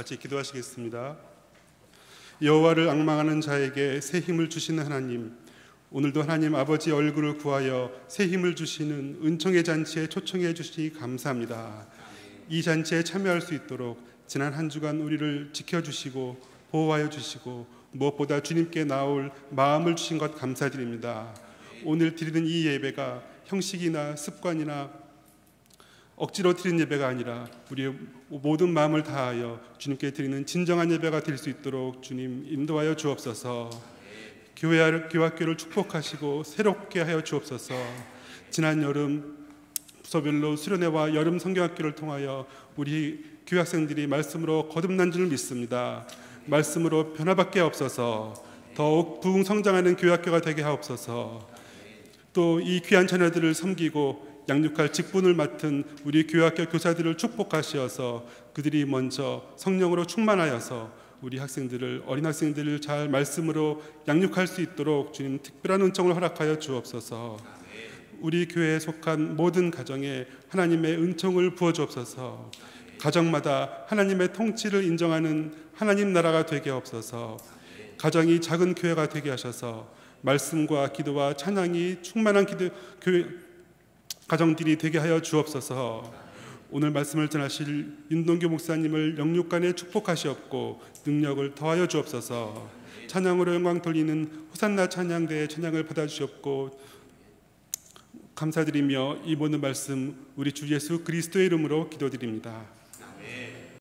같이 기도하시겠습니다. 여호와를 악망하는 자에게 새 힘을 주시는 하나님, 오늘도 하나님 아버지 얼굴을 구하여 새 힘을 주시는 은총의 잔치에 초청해 주시니 감사합니다. 이 잔치에 참여할 수 있도록 지난 한 주간 우리를 지켜주시고 보호하여 주시고 무엇보다 주님께 나올 마음을 주신 것 감사드립니다. 오늘 드리는 이 예배가 형식이나 습관이나 억지로 드리는 예배가 아니라 우리의 모든 마음을 다하여 주님께 드리는 진정한 예배가 될 수 있도록 주님 인도하여 주옵소서. 교회 교학교를 축복하시고 새롭게 하여 주옵소서. 지난 여름 부서별로 수련회와 여름 성경학교를 통하여 우리 교학생들이 말씀으로 거듭난 줄 믿습니다. 말씀으로 변화받게 없어서 더욱 부흥 성장하는 교학교가 되게 하옵소서. 또 이 귀한 자녀들을 섬기고 양육할 직분을 맡은 우리 교학교 교사들을 축복하시어서 그들이 먼저 성령으로 충만하여서 우리 학생들을 어린 학생들을 잘 말씀으로 양육할 수 있도록 주님 특별한 은총을 허락하여 주옵소서. 우리 교회에 속한 모든 가정에 하나님의 은총을 부어 주옵소서. 가정마다 하나님의 통치를 인정하는 하나님 나라가 되게 없어서 가정이 작은 교회가 되게 하셔서 말씀과 기도와 찬양이 충만한 기도 교회 가정들이 되게 하여 주옵소서. 오늘 말씀을 전하실 윤동규 목사님을 영육간에 축복하시옵고 능력을 더하여 주옵소서. 찬양으로 영광 돌리는 호산나 찬양대의 찬양을 받아 주시옵고 감사드리며 이 모든 말씀 우리 주 예수 그리스도의 이름으로 기도드립니다.